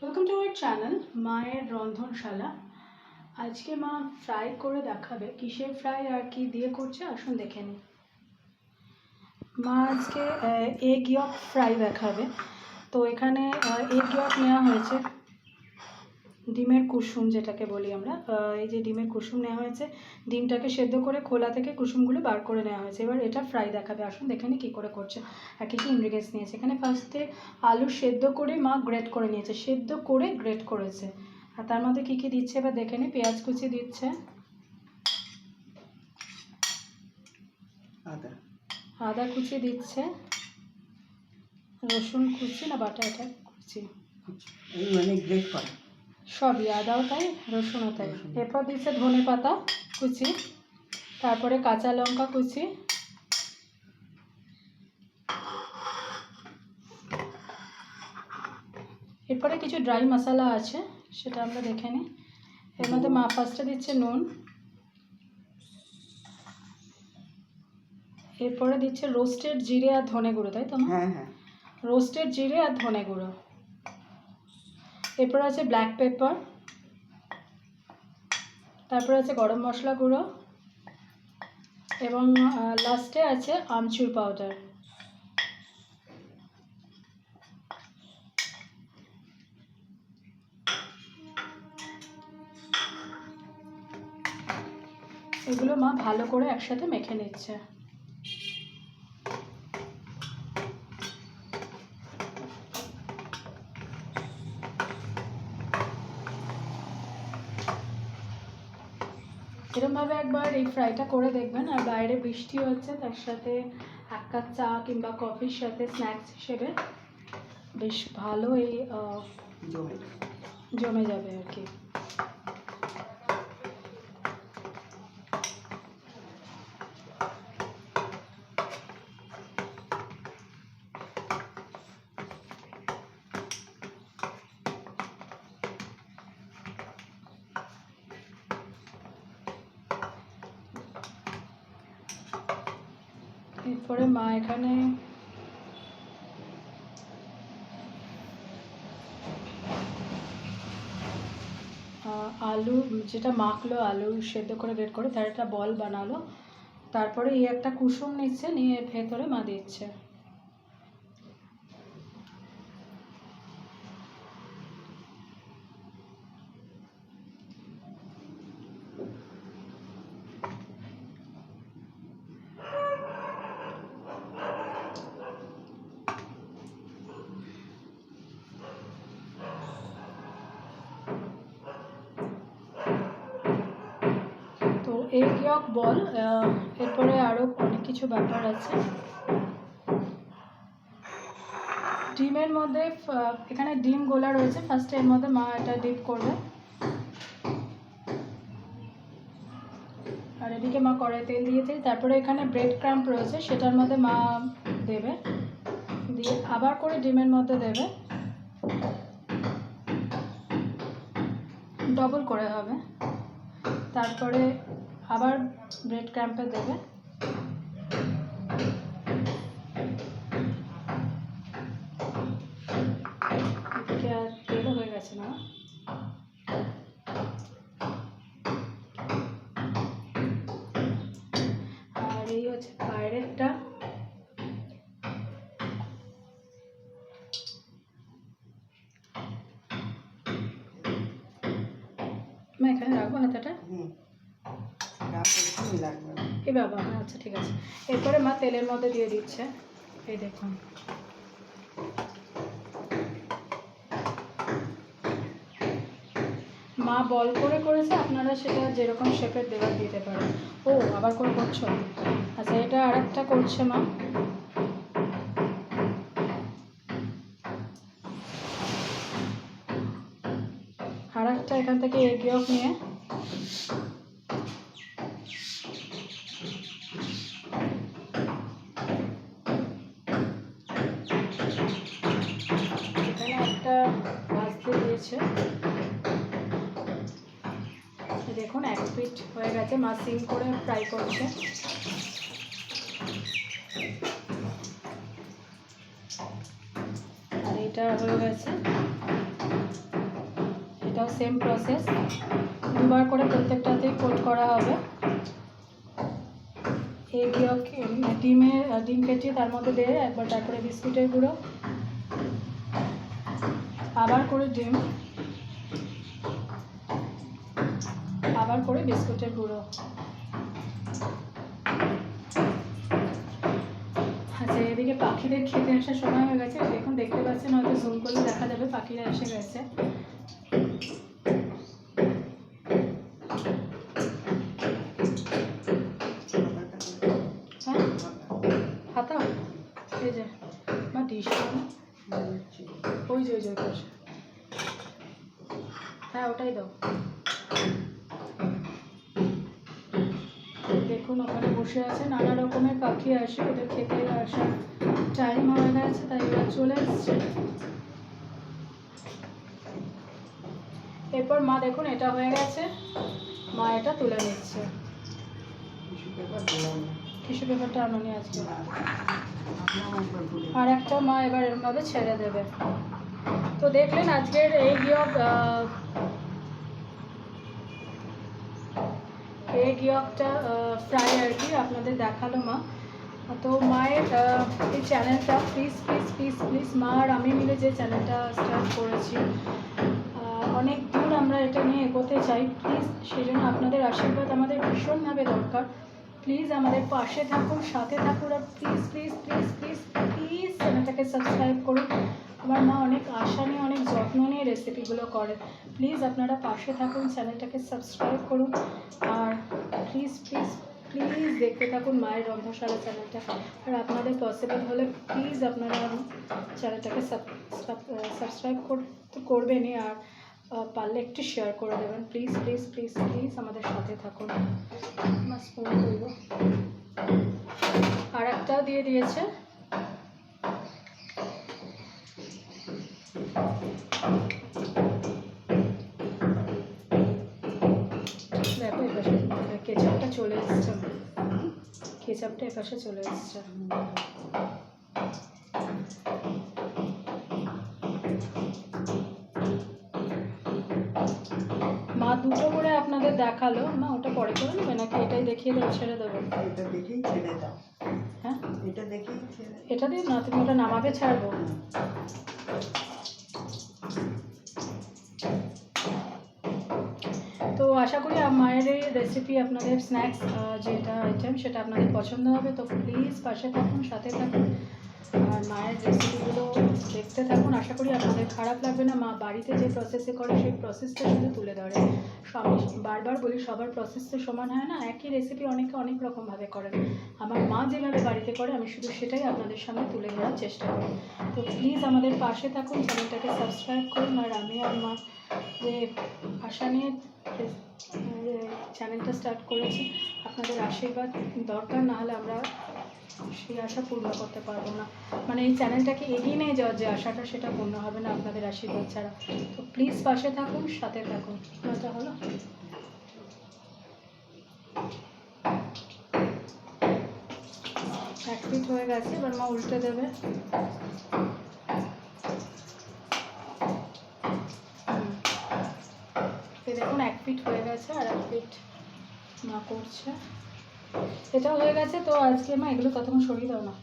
Welcome to our channel মায়ের রন্ধনশালা আজকে মা ফ্রাই করে দেখাবে, কিসের ফ্রাই আর কি দিয়ে করছে, আসুন দেখে নিই। মা আজকে এগ ইয়ক ফ্রাই দেখাবে। তো এখানে এগ ইয়ক নেওয়া হয়েছে। ডিমের কুসুম যেটাকে বলি আমরা এই যে ডিমের কুসুম নেওয়া হয়েছে ডিমটাকে সেদ্ধ করে খোলা থেকে কুসুমগুলো বার করে নেওয়া হয়েছে। এবার এটা ফ্রাই দেখাবে। আসুন দেখে নিই কী করে করছে। আর কী কী ইনগ্রিডিয়েন্টস নিয়েছে। এখানে ফার্স্টে আলু সেদ্ধ করে মা গ্রেট করে নিয়েছে। সেদ্ধ করে গ্রেট করেছে। আর তার মধ্যে কী কী দিচ্ছে? এবার দেখে নিই পেঁয়াজ কুচি দিচ্ছে। আদা। আদা কুচি দিচ্ছে। রসুন কুচি না বাটা এটা কুচি? মানে গ্রেট করা। সবই আদাও তাই রসুনও তাই। এরপর দিচ্ছে ধনে পাতা কুচি তারপরে কাঁচা লঙ্কা কুচি। এরপরে কিছু ড্রাই মশলা আছে সেটা আমরা দেখে নিই। এর মধ্যে মা ফার্স্টে দিচ্ছে নুন। এরপরে দিচ্ছে রোস্টেড জিরে আর ধনে গুঁড়ো তাই তো হ্যাঁ হ্যাঁ। রোস্টেড জিরে আর ধনে গুঁড়ো। এরপর আছে ব্ল্যাক পেপার তারপর আছে গরম মশলা গুঁড়ো, এবং লাস্টে আছে আমচুর পাউডার এগুলো মা ভালো করে একসাথে মেখে নিচ্ছে। এরমভাবে একবার এই ফ্রাইটা করে দেখবেন আর বাইরে বৃষ্টি হচ্ছে তার সাথে এক কাপ চা কিংবা কফির সাথে স্ন্যাক্স হিসেবে বেশ ভালো এই জমে যাবে আর কি। এরপরে মা এখানে আলু, যেটা মাখলো আলু সেদ্ধ করে বের করে, তার একটা বল বানালো। তারপরে এই একটা কুসুম নিচ্ছে, নিয়ে ভেতরে মা দিচ্ছে। তো এগ বল এরপরে আরও অনেক কিছু ব্যাপার আছে। ডিমের মধ্যে এখানে ডিম গোলা রয়েছে ফার্স্টে এর মধ্যে মা এটা ডিপ করবে। আর এদিকে মা কড়াই তেল দিয়েছে, তারপরে এখানে ব্রেড ক্রাম্প রয়েছে, সেটার মধ্যে মা দেবে। দিয়ে আবার করে ডিমের মধ্যে দেবে। ডবল করে হবে। তারপরে আবার ব্রেড ক্র্যাম্পে দেবে। আর হয়ে গেছে না? আর এই হচ্ছে বাইরেরটা। এখানে রাখব হাতাটা বাবা আচ্ছা ঠিক আছে। এরপরে মা তেলের মধ্যে দিয়ে দিচ্ছে। এই দেখুন। মা বল করে করেছে, আপনারা সেটা যেরকম শেপের দেওয়ার দিতে পারেন। ও, আবার করে করছ? আচ্ছা এটা আর একটা করছে মা। আর একটা এখান থেকে এগ ইয়ক নিয়ে এই দেখুন, এক পিঠ হয়ে গেছে, মা সিম করে ফ্রাই করছে। আর এটা হয়ে গেছে। এটাও সেম প্রসেস দুবার করে প্রত্যেকটাতেই কোট করা হবে। এগ ইয়ক ডিমের ডিম ফেটিয়ে তার মধ্যে দিয়ে একবার তারপরে বিস্কুটের গুঁড়ো আবার করে ডিম। আবার করে বিস্কুটের গুঁড়ো। আচ্ছা এদিকে পাখিদের খেতে আসার সময় হয়ে গেছে। দেখুন দেখতে পাচ্ছেন, হয়তো জুম করলে দেখা যাবে পাখিরা এসে গেছে। হ্যাঁ? হাতা এই যে, মা, ডিশ ওই যে ওই যে হ্যাঁ ওটাই দাও। দেখুন, ওখানে বসে আছে, নানা রকমের পাখি আসে, ওদের খেতে আসার টাইম হয়ে গেছে, তাই ওরা চলে এসছে। এরপর মা, দেখুন, এটা হয়ে গেছে। মা এটা তুলে নিচ্ছে। টিস্যু পেপারটা আনুনি আজকে। আর একটা মা এবার এরমভাবে ছেড়ে দেবে। তো দেখলেন আজকের এই গিয়ক এই গিয়কটা আর কি আপনাদের দেখাল মা। তো মায়ের এই চ্যানেলটা প্লিজ প্লিজ প্লিজ প্লিজ মা আর আমি মিলে যে চ্যানেলটা স্টার্ট করেছি অনেক দূর আমরা এটা নিয়ে এগোতে চাই। প্লিজ সেই জন্য আপনাদের আশীর্বাদ আমাদের ভীষণভাবে দরকার। প্লিজ আমাদের পাশে থাকুন, সাথে থাকুন আর please please please please please চ্যানেলটাকে সাবস্ক্রাইব করুন। আমার মা অনেক আশা নিয়ে, অনেক যত্ন নিয়ে রেসিপিগুলো করে। প্লিজ আপনারা পাশে থাকুন, চ্যানেলটাকে সাবস্ক্রাইব করুন। আর প্লিজ প্লিজ প্লিজ দেখতে থাকুন মায়ের রন্ধনশালা চ্যানেলটা। আর আপনাদের পসিবল হলে প্লিজ আপনারা চ্যানেলটাকে সাবস্ক্রাইব করবেনই। আর পারলে একটু শেয়ার করে দেবেন। প্লিজ প্লিজ প্লিজ প্লিজ আমাদের সাথে থাকুন। স্পুন করব। আর একটাও দিয়ে দিয়েছে। দেখো এপাশে কেচাপটা চলে এসছে। কেচাপটা এপাশে চলে এসছে। মা দুটো করে আপনাদের দেখাল। না ওটা পরে করে নেবে নাকি এটাই দেখিয়ে দেবো ছেড়ে দেবো? এটা দেখেই ছেড়ে দাও। হ্যাঁ? এটা দেখেই ছেড়ে এটা দিয়ে না তুমি ওটা নামাবে ছাড়বো। তো আশা করি মায়ের এই রেসিপি আপনাদের স্ন্যাক্স যেটা আইটেম সেটা আপনাদের পছন্দ হবে। তো প্লিজ পাশে থাকুন সাথে থাকুন। আর মায়ের রেসিপিগুলো দেখতে থাকুন। আশা করি আপনাদের খারাপ লাগবে না। মা বাড়িতে যে প্রসেসে করে, সেই প্রসেসটা শুধু তুলে ধরে। আমি বারবার বলি, সবার প্রসেস তো সমান হয় না। একই রেসিপি অনেকে অনেক রকমভাবে করেন। আমার মা যেভাবে বাড়িতে করে, আমি শুধু সেটাই আপনাদের সামনে তুলে ধরার চেষ্টা করি। তো প্লিজ আমাদের পাশে থাকুন। চ্যানেলটাকে সাবস্ক্রাইব করুন। আর আমি আর মা যে আশা নিয়ে চ্যানেলটা স্টার্ট করেছি, আপনাদের আশীর্বাদ দরকার। না হলে আমরা সেই আশা পূর্ণ করতে পারব না। মানে এই চ্যানেলটাকে এগিয়ে নিয়ে যাওয়ার যে আশাটা, সেটা পূর্ণ হবে না আপনাদের আশীর্বাদ ছাড়া। তো প্লিজ পাশে থাকুন, সাথে থাকুন। মজা হলো? এক ফিট হয়ে গেছে, এবার মা উল্টে দেবে। দেখুন, এক ফিট হয়ে গেছে আর এক ফিট মা করছে। এটাও হয়ে গেছে, তো আজকে মা এগুলো ততক্ষণ সরিয়ে দাও না।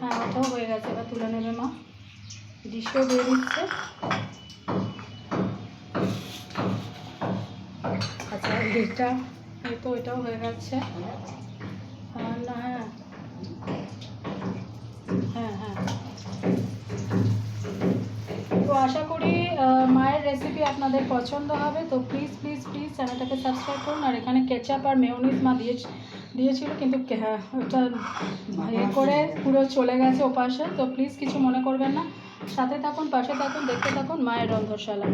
হ্যাঁ ওটাও হয়ে গেছে, এবার তুলে নেবে মা। ডিশেও দিয়ে দিচ্ছে। আচ্ছা এটা এই তো এটাও হয়ে গেছে। হ্যাঁ না হ্যাঁ। হ্যাঁ হ্যাঁ। তো আশা করি মায়ের রেসিপি আপনাদের পছন্দ হবে তো প্লিজ প্লিজ প্লিজ চ্যানেলটাকে সাবস্ক্রাইব করুন। আর এখানে কেচাপ আর মেয়নিজ মা দিয়ে দিয়েছিল কিন্তু হ্যাঁ, ওটা ইয়ে করে পুরো চলে গেছে ওপাশে তো প্লিজ কিছু মনে করবেন না। সাথে থাকুন পাশে থাকুন দেখতে থাকুন মায়ের রন্ধনশালা।